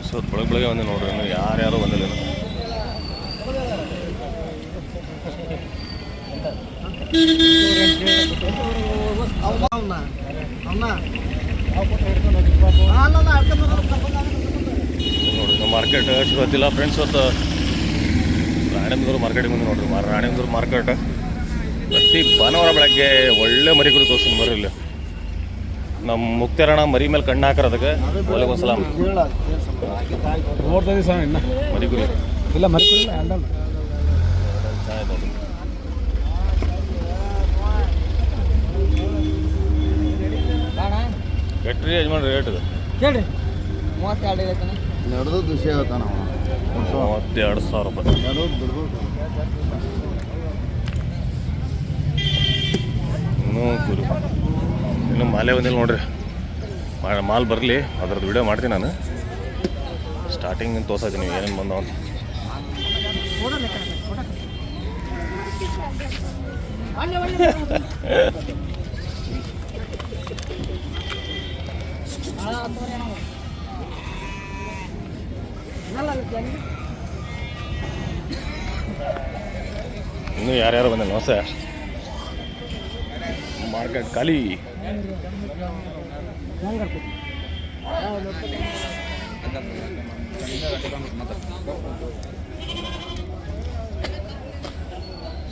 Friends ಅದು ಬೆಳಗ್ಗೆ ಬೆಳಗ್ಗೆ ಬಂದೆ ನೋಡ್ರಿ, ಇನ್ನು ಯಾರ್ಯಾರು ಬಂದಿಲ್ಲ. ನೋಡ್ರಿ ನಮ್ಮ ಮಾರ್ಕೆಟ್ ಶುರು ಆಯ್ತಿಲ್ಲ ಫ್ರೆಂಡ್ಸ್ ಇವತ್ತು ರಾಣೆಂದೂರು ಮಾರ್ಕೆಟಿಗೆ ಬಂದು ನೋಡ್ರಿ ರಾಣೆಂದೂರು ಮಾರ್ಕೆಟ್ ಪ್ರತಿ ಭಾನುವಾರ ಬೆಳಗ್ಗೆ ಒಳ್ಳೆ ಮರಿ ಕುರಿ ತೋರಿಸ್ತೀನಿ ಬರ್ರಿ ಇಲ್ಲಿ ನಮ್ಮ ಮುಕ್ತರಣ ಮರಿ ಮೇಲೆ ಕಣ್ಣು ಹಾಕರದಕ್ಕೆ ಒಳಗೆ ನೋಡ್ತಾ ಇದೀವಿ ಸರ್ ಇನ್ನ. ಮರಿಗುರಿ. ಇಲ್ಲ ಮರಿಗುರಿ ಹ್ಯಾಂಡಲ್. ರೇಟ್ ಇದು. ಕೇಳ್ರಿ. ಮೂವತ್ತೆರಡು ಐತನ ನಡೆದು ವಿಷಯ ಹೇಳ್ತಾನ ಮೂವತ್ತೆರಡು ಸಾವಿರ ರೂಪಾಯಿ. ನಡೆದು ಬಿಡ್ಬೇಕು ಇನ್ನೂ ಮಾಲೆ ಬಂದಿಲ್ಲ ನೋಡ್ರಿ. ಮಾಲ್ ಬರಲಿ, ಅದ್ರದ್ದು ವಿಡಿಯೋ ಮಾಡ್ತೀನಿ ನಾನು. ಸ್ಟಾರ್ಟಿಂಗ್ ತೋರ್ಸತ್ತೀನಿ ಏನೇನು ಬಂದವ ಇನ್ನೂ ಯಾರ್ಯಾರು ಬಂದಿಲ್ಲ ಹೊಸ ಮಾರ್ಕೆಟ್ ಖಾಲಿ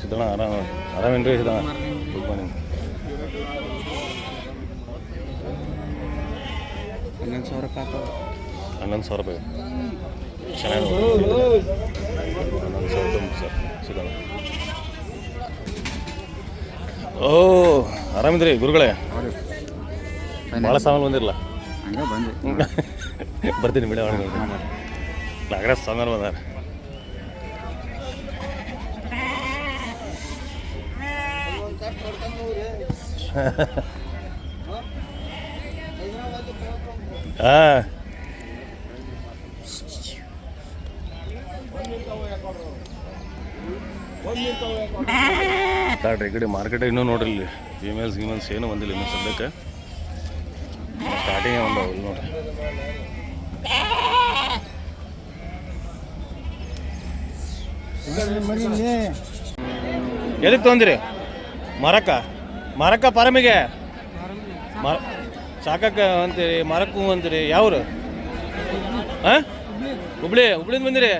ಸಿದ್ದಣ್ಣ ಆರಾಮ ಆರಾಮೇನ್ರಿ ಸಿದ್ದಣ್ಣ ಗುಡ್ ಮಾರ್ನಿಂಗ್ ಹನ್ನೊಂದು ಸಾವಿರ ರೂಪಾಯಿ ಹನ್ನೊಂದು ಸಾವಿರ ರೂಪಾಯಿ ಚೆನ್ನಾಗಿ ಹನ್ನೊಂದು ಸಾವಿರ ರೂಪಾಯಿ ಸರ್ ಸಿದ್ದಣ್ಣ ಓ ಆರಾಮಿದ್ರಿ ಗುರುಗಳೇ? ಭಾಳ ಸಾಮಾನು ಬಂದಿರಲ್ಲ ಬರ್ತೀನಿ ಬಿಡ ನಾಗರಾಜ್ ಸಾಮಾನು ಬಂದಾರ. ಹಾಂ. ತಾಡ್ರಿ ಈ ಕಡೆ ಮಾರ್ಕೆಟ್ ಇನ್ನೂ ನೋಡ್ರಿ. ಇಲ್ಲಿ ಫೀಮೇಲ್ಸ್ ಗೀಮೇಲ್ಸ್ ಏನೂ ಬಂದಿಲ್ಲ ಇನ್ನೂ ಸದ್ಯಕ್ಕೆ. ಸ್ಟಾರ್ಟಿಂಗೇ ಒಂದು ಇಲ್ಲಿ ನೋಡ್ರಿ. ಎದಕ್ಕೆ ತೊಗೊಂದಿರಿ? ಮರಕ ಮರಕ್ಕ ಪರಮಿಗೆ ಮರ ಸಾಕಕ್ಕ ಅಂತೀರಿ, ಮರಕ್ಕೂ ಅಂತೀರಿ, ಯಾವ್ರು? ಹಾಂ? ಹುಬ್ಳಿ, ಹುಬ್ಳಿಂದ ಬಂದಿರಿ?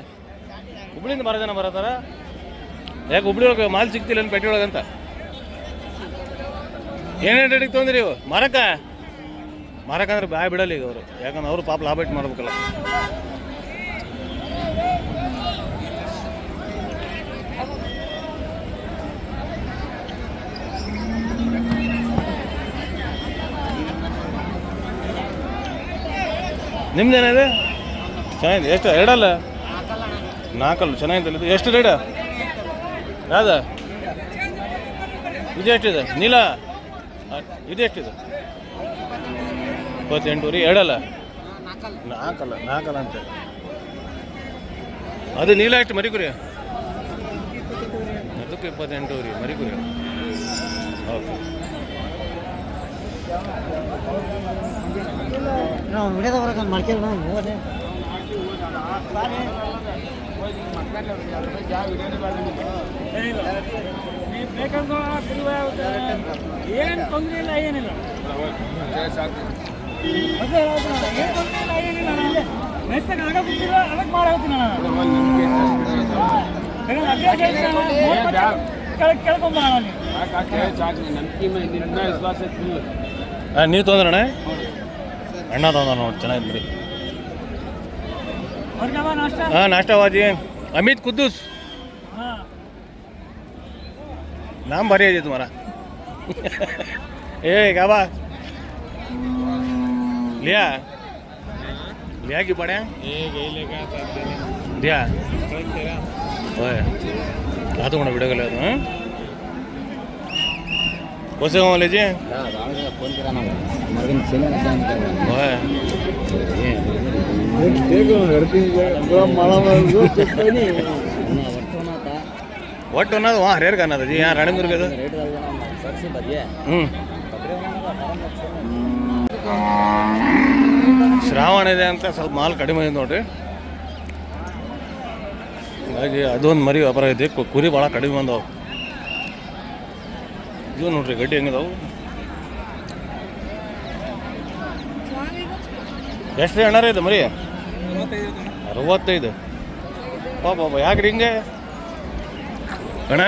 ಹುಬ್ಳಿಂದ ಮರ ಜನ ಬರತ್ತಾರ ಯಾಕೆ ಹುಬ್ಳಿ ಒಳಗೆ ಮಾಲ್ ಸಿಗ್ತಿಲ್ಲ ಅಂತ? ಪೇಟೆ ಒಳಗಂತ ಏನೇನು ರೇಟಿಗೆ ತೊಗೊಂಡ್ರಿ ಇವು? ಮರಕ್ಕ? ಮರಕ ಅಂದ್ರೆ ಬಾಯ್ ಬಿಡಲ್ಲ ಈಗ ಅವರು. ಯಾಕಂದ್ರೆ ಅವರು ಪಾಪ ಲಾಭ ಇಟ್ಟು ಮಾಡ್ಬೇಕಲ್ಲ. ನಿಮ್ದೇನಿದೆ ಚೆನ್ನಾಗಿದೆ. ಎಷ್ಟು? ಎರಡಲ್ಲ? ನಾಲ್ಕಲ್ಲ. ಚೆನ್ನಾಗಿದೆ ಎಷ್ಟು ರೇಟ ಯಾವ್ದ ಇದು ಎಷ್ಟಿದೆ? ನೀಲ? ಆ, ಇದು ಎಷ್ಟಿದೆ? ಇಪ್ಪತ್ತೆಂಟು ರೀ ಎರಡಲ್ಲ? ನಾಲ್ಕಲ್ಲ ನಾಲ್ಕಲ್ಲ ಅಂತ. ಅದು ನೀಲ ಎಷ್ಟು ಮರಿಕುರಿ? ಅದಕ್ಕೆ ಇಪ್ಪತ್ತೆಂಟು ರೀ ಮರಿಕುರಿ. ಓಕೆ. ನಾವು ನಾವು ಬೇಕಂದ್ರೆ ಏನು ತೊಂದರೆ ಇಲ್ಲ ಏನಿಲ್ಲ. ಅದೇ ಏನ್ ತೊಂದ್ರೆ ಇಲ್ಲ ಏನಿಲ್ಲ ನಾನು ಆಗ ಬಿಟ್ಟಿಲ್ಲ ಅದಕ್ಕೆ ನೀವು ತೊಂದ್ರಣ್ಣ? ಅಣ್ಣ ತೊಂದ್ರೆ ನೋಡಿ ಚೆನ್ನಾಗಿದೆ ಬಿಡಿ હા નાસ્તાવાજી અમિત કુદ્દુસ નામ ભરે છે તમારા એ કાબા લ્યા લ્યા કી પડ્યા એ ગઈ લે કા લ્યા ઓય આ તો મને વિડિયો કર્યો હતો હા कैसे हो लीजिए ಫೋನ್ ಕಿರಾ ನಾವು ಮಗನ ಸಿನಿಮಾ ओए ಒಟ್ಟು ಅನ್ನೋದು ವಾ ಹರಿಯರ್ ಅನ್ನೋದು ಜಿ यहाँ रानीपुर के ಸರ್ಸಿ ಬದಿಯೇ ಹ್ಞೂ ಶ್ರಾವಣ ಇದೆ ಅಂತ ಸ್ವಲ್ಪ ಮಾಲ್ ಕಡಿಮೆ ಇದೆ ನೋಡ್ರಿ ಹಾಗಾಗಿ ಅದೊಂದು ಮರಿ ವ್ಯಾಪಾರ ಐತಿ ಕು- ಕುರಿ ಭಾಳ ಕಡಿಮೆ ಬಂದವು ಇದು ನೋಡ್ರಿ ಗಡ್ಡಿ ಹೆಂಗದಾವು? ಎಷ್ಟು ಅಣ್ಣಾರ ಇದು ಮರಿ? ಅರವತ್ತೈದು. ಪಾಪ ಪಾಪ ರೀ ಹಿಂಗೆ? ಅಣ್ಣ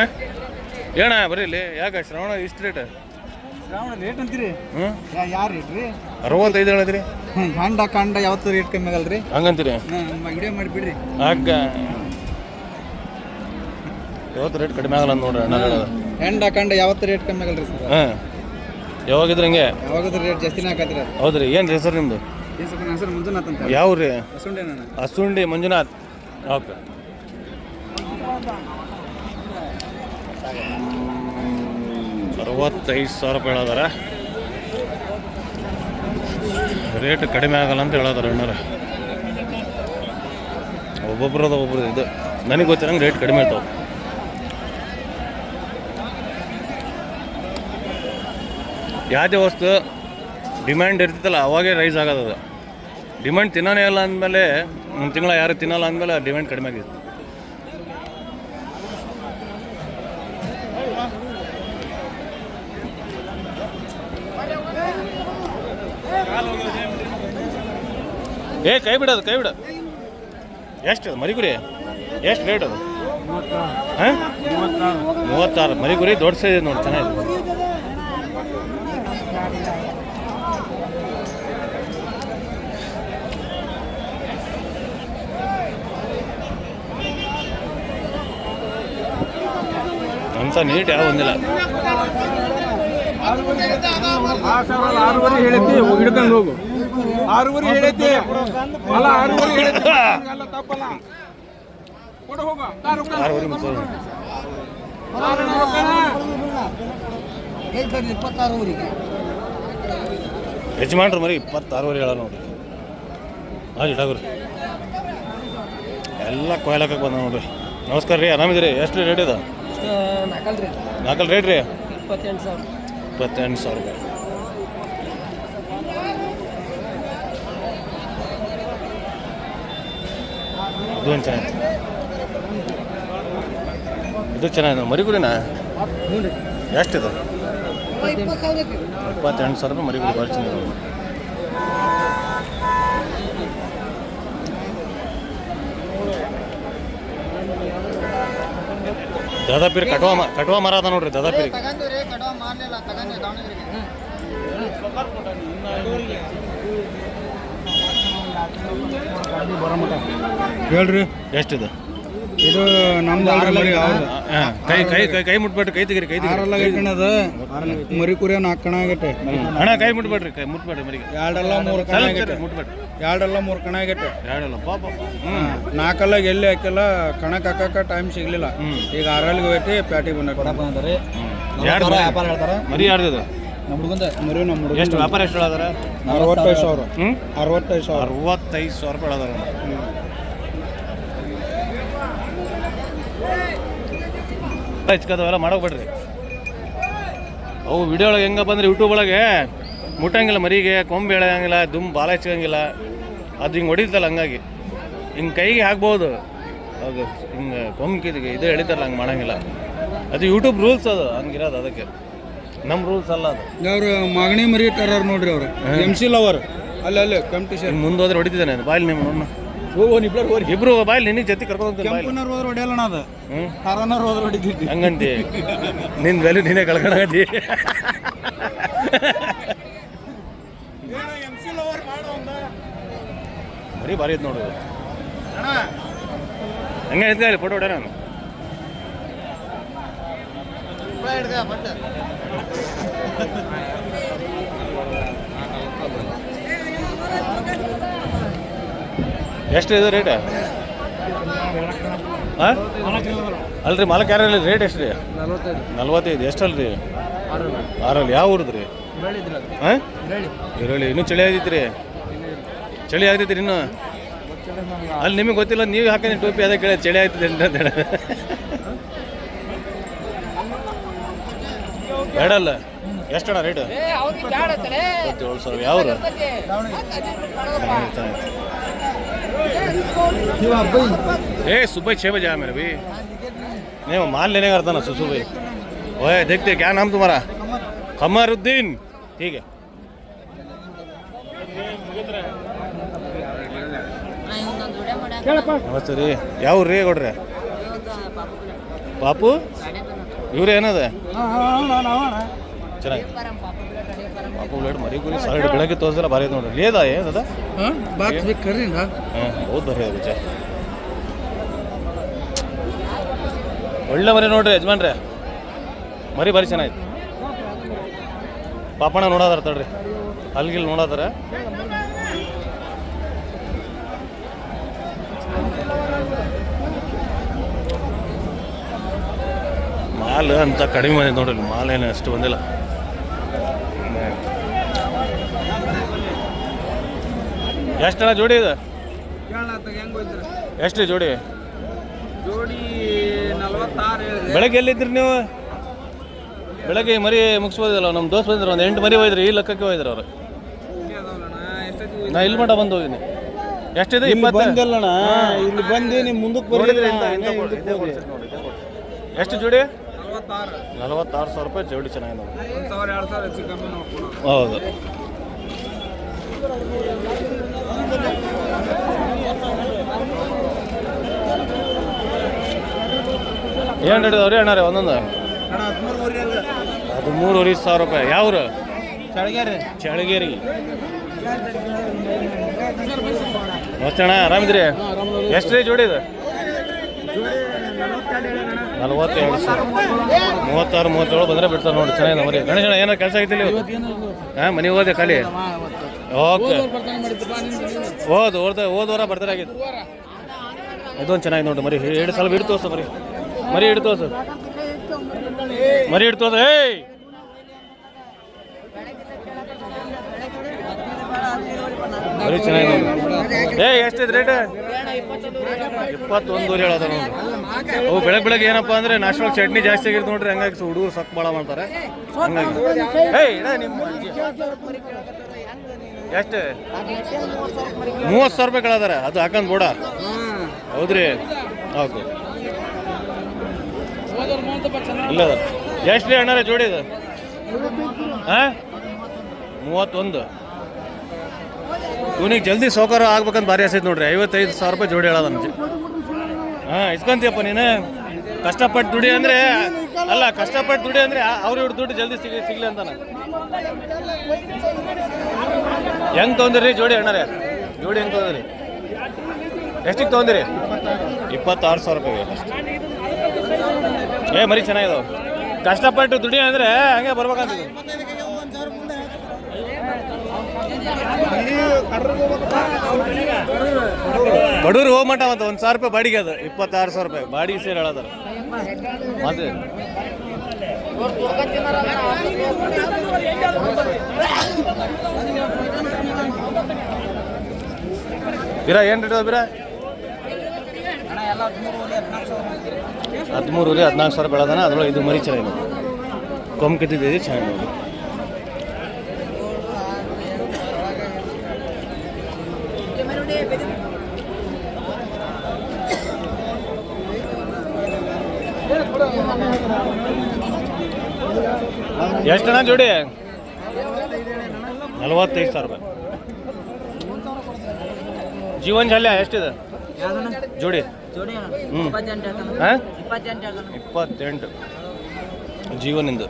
ಏಣ ಬರೀ ಇಲ್ಲಿ ಯಾಕೆ ಶ್ರವಣ ಇಷ್ಟು ರೇಟ್ ಶ್ರಾವಣ ರೇಟ್ ಅಂತೀರಿ? ಯಾರು ರೇಟ್ ರೀ? ಅರವತ್ತೈದು ಹೇಳಿದ್ರಿ. ಗಂಡ ಕಾಂಡ ಯಾವತ್ತು ರೇಟ್ ಕಮ್ಮಿ ಆಗಲ್ರಿ? ಹಂಗಂತೀರಿ? ವಿಡಿಯೋ ಮಾಡಿಬಿಡ್ರಿ ಹಾಕ ಇವತ್ತು ರೇಟ್ ಕಡಿಮೆ ಆಗಲ್ಲ ನೋಡ್ರಿ ಅಣ್ಣ ಹೇಳೋದು ಹೆಂಡ ಕಂಡ ಯಾವತ್ತು ರೇಟ್ ಕಮ್ಮಿ ಆಗಲ್ರಿ ಸರ್? ಹಾಂ. ಯಾವಾಗಿದ್ರೆ ಹಂಗೆ? ಯಾವಾಗದ್ರ ರೇಟ್ ಜಾಸ್ತಿನೇ ಹಾಕತ್ತೀರ ಹೌದ್ರಿ. ಏನು ಸರ್ ನಿಮ್ಮದು ಹೆಸರು ಮಂಜುನಾಥ್ ಅಂತ. ಯಾವ ರೀ? ಹಸುಂಡೆ ನಾನು ಹಸುಂಡಿ ಮಂಜುನಾಥ್. ಓಕೆ. ಅರವತ್ತೈದು ಸಾವಿರ ರೂಪಾಯಿ ಹೇಳೋದಾರ. ರೇಟ್ ಕಡಿಮೆ ಆಗಲ್ಲ ಅಂತ ಹೇಳೋದಾರ ಅಣ್ಣಾರ ಒಬ್ಬೊಬ್ರದ ಒಬ್ಬರು ಇದು. ನನಗೆ ಗೊತ್ತಿರಂಗೆ ರೇಟ್ ಕಡಿಮೆ ಇರ್ತಾವೆ. ಯಾವುದೇ ವಸ್ತು ಡಿಮ್ಯಾಂಡ್ ಇರ್ತೈತಲ್ಲ ಅವಾಗೇ ರೈಸ್ ಆಗೋದು ಅದು. ಡಿಮ್ಯಾಂಡ್ ತಿನ್ನೋನೇ ಇಲ್ಲ ಅಂದಮೇಲೆ, ಒಂದು ತಿಂಗಳ ಯಾರು ತಿನ್ನಲ್ಲ ಅಂದಮೇಲೆ ಡಿಮ್ಯಾಂಡ್ ಕಡಿಮೆ ಆಗಿತ್ತು. ಏ, ಕೈ ಬಿಡೋದು ಕೈ ಬಿಡ. ಎಷ್ಟು ಮರಿಗುರಿ? ಎಷ್ಟು ರೇಟ್ ಅದು? ಹಾಂ? ಮೂವತ್ತಾರು. ಮರಿಗುರಿ ದೊಡ್ಡ ಸೈಜ್ ನೋಡಿ, ಚೆನ್ನಾಗಿದೆ. ಅಂತ ನೀಟ್ ಯಾವ ಒಂದಿಲ್ಲ. ಆರೂವರೆ ಹೇಳೈತಿ ಹಿಡ್ಕೊಂಡು ಹೋಗು ತಪ್ಪಲ್ಲ ಯಜಮಾನ್ರು ಮರಿ ಇಪ್ಪತ್ತಾರೂವರೆ ಹೇಳ ನೋಡ್ರಿ. ಹಾಂ ಇಡಾಗ್ರಿ ಎಲ್ಲ ಕೊಯ್ಲಕ್ಕೆ ಬಂದ ನೋಡ್ರಿ. ನಮಸ್ಕಾರ ರೀ, ಆರಾಮಿದ್ದೀರಿ? ಎಷ್ಟು ರೇಟ್ ಇದೆ? ನಾಲ್ಕಲ್ ರೇಟ್. ರೀ? ಇಪ್ಪತ್ತೆಂಟು ಸಾವಿರ. ಇಪ್ಪತ್ತೆಂಟು ಸಾವಿರ ರೂಪಾಯಿ. ಇದು ಒಂದು ಚೆನ್ನಾಗಿ ಇದು ಚೆನ್ನಾಗಿದೆ ಮರಿಗುರಿನಾ ಎಷ್ಟಿದೆ? ಇಪ್ಪತ್ತು ಇಪ್ಪತ್ತೆಂಟು ಸಾವಿರ ರೂಪಾಯಿ ಮರಿಗುರಿ ಭಾಳ ಚೆನ್ನಾಗಿದೆ ದಾದಾಪೀರಿ ಕಟುವ ಮ ಕಟುವ ಮರ ಅದ ನೋಡ್ರಿ ದಾದಾಪೀರ್. ಕಡವ ದಾವಣಗೆರೆಗೆ. ಹೇಳ್ರಿ. ಎಷ್ಟಿದೆ? ಇದು ನಮ್ದು ಆರಲ್ಲ ಹಾಂ ಕೈ ಕೈ ಕೈ ಕೈ ಮುಟ್ಬೇಡ್ರಿ ಕೈ ತೆಗೀರಿ ಕೈ ಆರಲ್ಲ ತೆಗೀರಿ ಗಟ್ಟಣದ ಮರಿ ಕುರಿಯ ನಾಲ್ಕು ಕಣ ಆಗೈತೆ. ಅಣ್ಣ ಕೈ ಮುಟ್ಬೇಡ್ರಿ ಕೈ ಮುಟ್ಬೇಡ್ರಿ ಮರಿಗೆ. ಎರಡಲ್ಲ ಮೂರು ಕಣ ಆಗೈತೆ. ಮುಟ್ಬೇಡ್ರಿ. ಎರಡಲ್ಲ ಮೂರು ಕಣ ಆಗೈತೆ. ಎರಡಲ್ಲ. ಪಾಪ ಹ್ಞೂ ನಾಲ್ಕಲ್ಲ ಎಲ್ಲಿ ಹಾಕಿಲ್ಲ ಕಣಕ್ ಹಾಕಕ್ಕೆ ಟೈಮ್ ಸಿಗ್ಲಿಲ್ಲ. ಈಗ ಆರಲ್ಲಿ ಹೋಯ್ತಿ ಪ್ಯಾಟಿ ಬಂದ ಯಾರು ವ್ಯಾಪಾರ ಹೇಳ್ತಾರ? ಮರಿ ಯಾರ್ದು ನಮ್ಮ ಹುಡುಗಂದ. ಮರಿ ನಮ್ಮ ಹುಡುಗ ಎಷ್ಟು ವ್ಯಾಪಾರ ಎಷ್ಟು ಹೇಳದಾರ? ಅರವತ್ತೈದು ಸಾವಿರ. ಹ್ಞೂ ಅರವತ್ತೈದು ಸಾವಿರ. ಅರವತ್ತೈದು ಸಾವಿರ ರೂಪಾಯಿ ಹೇಳದಾರ ಹಚ್ಕೋದವೆಲ್ಲ ಮಾಡೋಗ್ಬೇಡ್ರಿ ಅವು ವಿಡಿಯೋ ಒಳಗೆ ಹೆಂಗಪ್ಪ ಅಂದ್ರೆ ಯೂಟ್ಯೂಬ್ ಒಳಗೆ ಮುಟ್ಟಂಗಿಲ್ಲ ಮರಿಗೆ ಕೊಂಬೆ ಎಳೆಯಂಗಿಲ್ಲ ದುಮ್ ಬಾಲ ಹಚ್ಕಂಗಿಲ್ಲ. ಅದು ಹಿಂಗೆ ಹೊಡಿತಲ್ಲ ಹಂಗಾಗಿ. ಹಿಂಗೆ ಕೈಗೆ ಹಾಕ್ಬೋದು. ಅದು ಹಿಂಗೆ ಕೊಂಕಿದಿಗೆ ಇದು ಎಳಿತಾರಲ್ಲ ಹಂಗೆ ಮಾಡೋಂಗಿಲ್ಲ. ಅದು ಯೂಟ್ಯೂಬ್ ರೂಲ್ಸ್ ಅದು ಹಂಗಿರೋದು ಅದಕ್ಕೆ. ನಮ್ಮ ರೂಲ್ಸ್ ಅಲ್ಲ ಅದು. ಅವರು ಮಗಣಿ ಮರಿ ಇಟ್ಟಾರ ನೋಡ್ರಿ ಅವರು. ಎಂ ಸಿ ಲವರ್ ಅಲ್ಲಿ ಅಲ್ಲಿ ಕಾಂಪಿಟೇಷನ್ ಮುಂದೆ ಹೋದ್ರೆ ಹೊಡಿತಿದ್ದಾನೆ ಅದು. ಬಾಯಲ್ಲಿ ನಿಮ್ಮ ನೋಡೋಣ ಇಬ್ರು ಬಾಯ್ ನಿನ್ನ ಜೊತೆ ಕರ್ಕೊಂಡು ಹೋದ್ರೆ ಹೊಡೆಯಲ್ಲ ಅದು. ಹ್ಞೂ ಕಾರನವ್ರು ಹೋದ್ರೆ ಹೊಡಿತಿದ್ದೆ ಹಂಗಂತಿ. ನಿನ್ನ ವ್ಯಾಲ್ಯೂ ನೀನೇ ಕಳ್ಕೊಳಗತಿ ಬರೀ ಭಾರಿ ಐತೆ ನೋಡೋದು ಹಂಗೆ ಐತೆ ಫೋಟೋ ಹೊಡೆ ನಾನು ಎಷ್ಟು ಇದು ರೇಟ್ ಹಾಂ ಅಲ್ರಿ ಮಾಲಕ್ ಯಾರು ರೇಟ್ ಎಷ್ಟು ರೀ ನಲ್ವತ್ತೈದು. ಎಷ್ಟಲ್ರಿ? ಆರಲ್ಲಿ. ಯಾವ ಊರದ್ರಿ? ಹಾಂ ಈರುಳ್ಳಿ ಇನ್ನೂ ಚಳಿ ಆಗೈತ್ರಿ. ಚಳಿ ಆಗ್ತೈತ್ರಿ ಇನ್ನು ಅಲ್ಲಿ ನಿಮಗೆ ಗೊತ್ತಿಲ್ಲ ನೀವು ಹಾಕಿದ್ರೆ ಟೋಪಿ ಅದೇ ಕೇಳಿ ಚಳಿ ಆಗ್ತದೆ ಅಂತ ಹೇಳಿ ಬೇಡಲ್ಲ ಎಷ್ಟಣ್ಣ ರೇಟ್ ಇಪ್ಪತ್ತೇಳು ಸಾವಿರ ಯಾವ್ರು ए सुबह छः बजे आया मेरे भी नहीं वो माल लेने का था ना सुसु भाई ओए देखते क्या नाम तुम्हारा कमरुद्दीन ठीक है ನಮಸ್ತೆ ರೀ. ಯಾವ ರೀ ಕೊಡ್ರಿ ಪಾಪು? ಇವ್ರು ಏನದ? ಚೆನ್ನಾಗಿ. ಪಾಪು ಬ್ಲೇಡ್ ಮರಿ ಗುರಿ ಸಾಲಿಡ್ ಬೆಳಗ್ಗೆ ತೋರಿಸಿದ್ರೆ ಭಾರಿ ನೋಡ್ರಿ. ಲೇದ ಏನದ ಹೌದು ಬರ್ರಿ ಅದು ಚೆ ಒಳ್ಳೆ ಮರಿ ನೋಡ್ರಿ ಯಜಮಾನ್ರಿ. ಮರಿ ಭಾರಿ ಚೆನ್ನಾಗಿತ್ತು ಪಾಪಣ್ಣ ನೋಡೋದಾರ ತಡ್ರಿ. ಅಲ್ಗಿಲ್ ನೋಡೋದಾರ ಮಾಲ್ ಅಂತ ಕಡಿಮೆ ಬಂದಿದೆ ನೋಡಿರಿ ಮಾಲ್ ಏನು ಅಷ್ಟು ಬಂದಿಲ್ಲ. ಎಷ್ಟಣ್ಣ ಜೋಡಿ ಇದು? ಎಷ್ಟು ಜೋಡಿ? ಜೋಡಿ ಬೆಳಗ್ಗೆ ಎಲ್ಲಿದ್ರಿ ನೀವು? ಬೆಳಗ್ಗೆ ಮರಿ ಮುಗಿಸ್ಬೋದಿಲ್ಲ ನಮ್ಮ ದೋಸ್ತ್ ಬಂದಿದ್ರು ಒಂದು ಎಂಟು ಮರಿ ಹೋಯ್ದ್ರಿ ಈ ಲೆಕ್ಕಕ್ಕೆ ಹೋಯ್ದ್ರು ಅವ್ರು. ನಾ ಇಲ್ಲಿ ಮಟ ಬಂದು ಹೋಗಿನಿ ಎಷ್ಟಿದೆ? ಇಪ್ಪತ್ತು? ಬಂದಲ್ಲಣ್ಣ ಇಲ್ಲಿ ಬಂದು ನಿಮ್ಮ ಮುಂದಕ್ಕೆ ಬರೋದಿಲ್ಲ ಎಷ್ಟು ಜೋಡಿ? ನಲವತ್ತಾರು. ಸಾವಿರ ರೂಪಾಯಿ ಜೋಡಿ ಚೆನ್ನಾಗಿದೆ ಹೌದು. ಏನು ಹಿಡಿದವ್ರಿ ಅಣ್ಣಾರೆ ಒಂದೊಂದು? ಅದು ಮೂರುವರೆ ಸಾವಿರ ರೂಪಾಯಿ. ಯಾವ್ರು? ಚಳಗೇರಿ ಅಣ್ಣ ಆರಾಮಿದ್ರಿ? ಎಷ್ಟು ರೀ ಜೋಡಿ ಇದು? ನಲವತ್ತೆರಡು ಸಾವಿರ ಮೂವತ್ತಾರು, ಮೂವತ್ತೇಳು ಬಂದರೆ ಬಿಡ್ತಾರೆ ನೋಡಿ ಚೆನ್ನಾಗಿದೆ ಮರಿ. ಗಣೇಶ ಏನಾರು ಕೆಲಸ ಆಗಿದ್ದಿಲ್ಲ ಹಾಂ, ಮನೆಗೆ ಹೋದೆ ಖಾಲಿ. ಓಕೆ. ಓದು, ಓದ ಹೋದ ವಾರ ಬರ್ತಾರೆ ಆಗಿತ್ತು ಇದೊಂದು ಚೆನ್ನಾಗಿ ನೋಡಿ ಮರಿ. ಎರಡು ಸಲ ಹಿಡ್ತು ಸರ್ ಮರಿ. ಮರಿ ಹಿಡ್ತು ಸರ್ ಮರಿ ಹಿಡ್ತು ಏಯ್! ಮರಿ ಚೆನ್ನಾಗಿ ನೋಡಿ. ಏ, ಎಷ್ಟು ರೇಟ್ ಇಪ್ಪತ್ತೊಂದೂವರೆ ಹೇಳೋದ ನೋಡಿ ಅವು ಬೆಳಗ್ಗೆ ಬೆಳಗ್ಗೆ ಏನಪ್ಪ ಅಂದ್ರೆ ನ್ಯಾಷನಲ್ ಚಟ್ನಿ ಜಾಸ್ತಿ ಆಗಿರ್ತು ನೋಡ್ರಿ, ಹಂಗಾಗಿ ಹುಡುಗರು ಸಕ್ ಬಾಳ ಮಾಡ್ತಾರೆ. ಎಷ್ಟು? ಮೂವತ್ತು ಸಾವಿರ ರೂಪಾಯಿ ಕೇಳದಾರೆ, ಅದು ಹಾಕಂದ್ ಬೋಡ. ಹೌದ್ರಿ? ಹೌದು ಇಲ್ಲ. ಎಷ್ಟು ರೀ ಅಣ್ಣಾರೆ ಜೋಡಿ ಇದು? ಹಾಂ? ಮೂವತ್ತೊಂದು. ಇವನಿಗೆ ಜಲ್ದಿ ಸೌಕರ್ಯ ಆಗ್ಬೇಕಂತ ಭಾರಿ ಆಸೈತೆ ನೋಡ್ರಿ. ಐವತ್ತೈದು ಸಾವಿರ ರೂಪಾಯಿ ಜೋಡಿ ಹೇಳೋದ ನಮ್ಗೆ ಹಾಂ, ಇಸ್ಕೊಂತೀಯಪ್ಪ ನೀನು. ಕಷ್ಟಪಟ್ಟು ದುಡಿ ಅಂದರೆ, ಅಲ್ಲ, ಕಷ್ಟಪಟ್ಟು ದುಡಿ ಅಂದರೆ ಅವ್ರು ಇವ್ರ ದುಡ್ಡು ಜಲ್ದಿ ಸಿಗಲಿ ಸಿಗ್ಲಿ ಅಂತಾನೆ. ಹೆಂಗೆ ತೊಗೊಂದಿರಿ? ಜೋಡಿ ಅಣ್ಣರೇ. ಜೋಡಿ ಹೆಂಗೆ ತೊಗೊಂದಿರಿ? ಎಷ್ಟಿಗೆ ತೊಗೊಂದಿರಿ? ಇಪ್ಪತ್ತಾರು ಸಾವಿರ ರೂಪಾಯಿ ಏ, ಮರಿ ಚೆನ್ನಾಗಿದಾವೆ. ಕಷ್ಟಪಟ್ಟು ದುಡಿ ಅಂದರೆ ಹಂಗೆ ಬರ್ಬೇಕಂತ ಬಡವ್ರು ಹೋಗ್ ಮಟ್ಟ ಮತ್ತೆ ಒಂದು ಸಾವಿರ ರೂಪಾಯಿ ಬಾಡಿಗೆ ಅದು, ಇಪ್ಪತ್ತಾರು ಸಾವಿರ ರೂಪಾಯಿ. ಬಾಡಿಗೆ ಸೇರಿ ಹೇಳದ ಮತ್ತೆ? ಬಿರ, ಏನು ರೇಟ್ ಬಿರ? ಹದಿಮೂರು ಹದಿನಾಲ್ಕು ಸಾವಿರ ಬೆಳೆದಾನ, ಅದ್ರೊಳಗೆ ಇದು ಮರಿ ಚೆನ್ನಾಗಿದೆ ಕೊಂಬ್ ಕಿತ್ತಿದ್ದೀವಿ ಚೆನ್ನಾಗಿ ಎಷ್ಟಣ್ಣ ಜೋಡಿ? ನಲವತ್ತೈದು ಸಾವಿರ ರೂಪಾಯಿ. ಜೀವನ್ ಜಲ್ಯ ಎಷ್ಟಿದೆ? ಜೋಡಿ. ಹ್ಞೂ ಹಾಂ? ಇಪ್ಪತ್ತೆಂಟು ಜೀವನಿಂದ.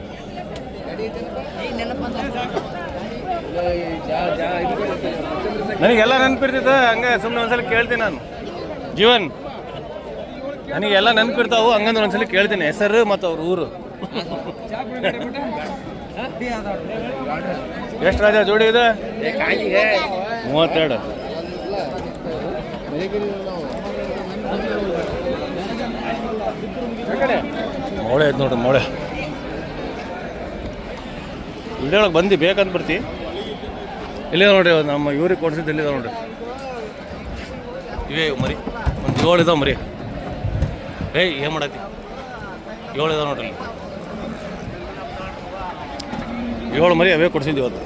ನನಗೆಲ್ಲ ನೆನಪಿರ್ತೈತೆ ಹಂಗೆ ಸುಮ್ಮನೆ ಒಂದ್ಸಲ ಕೇಳ್ತೀನಿ ನಾನು. ಜೀವನ್ ನನಗೆಲ್ಲ ನೆನಪಿರ್ತಾವು ಹಂಗಂದ್ರೆ ಒಂದ್ಸಲ ಕೇಳ್ತೀನಿ. ಹೆಸರು ಮತ್ತು ಅವ್ರ ಊರು. ಎಷ್ಟು ರಾಜ, ಜೋಡಿ ಇದೆ? ಮೂವತ್ತೆರಡು. ಮೊಳೆ ಐತೆ ನೋಡ್ರಿ ಮೊಳೆ. ಒಳಗೆ ಬಂದು, ಬೇಕಂತ ಬರ್ತಿ. ಇಲ್ಲೇ ನೋಡ್ರಿ ನಮ್ಮ ಇವ್ರಿಗೆ ಕೊಡ್ಸಿದ್ದು ಇಲ್ಲಿದೆ ನೋಡ್ರಿ. ಇವೇ ಮರಿ, ಒಂದು ಏಳು ಇದಾವೆ ಮರಿ. ಏಯ್, ಏನು ಮಾಡತ್ತಿ ಏಳು ನೋಡ್ರಿ ಇಲ್ಲಿ. ಏಳು ಮರಿ ಅವೇ ಕೊಡ್ಸಿದ್ವಿ ಇವತ್ತು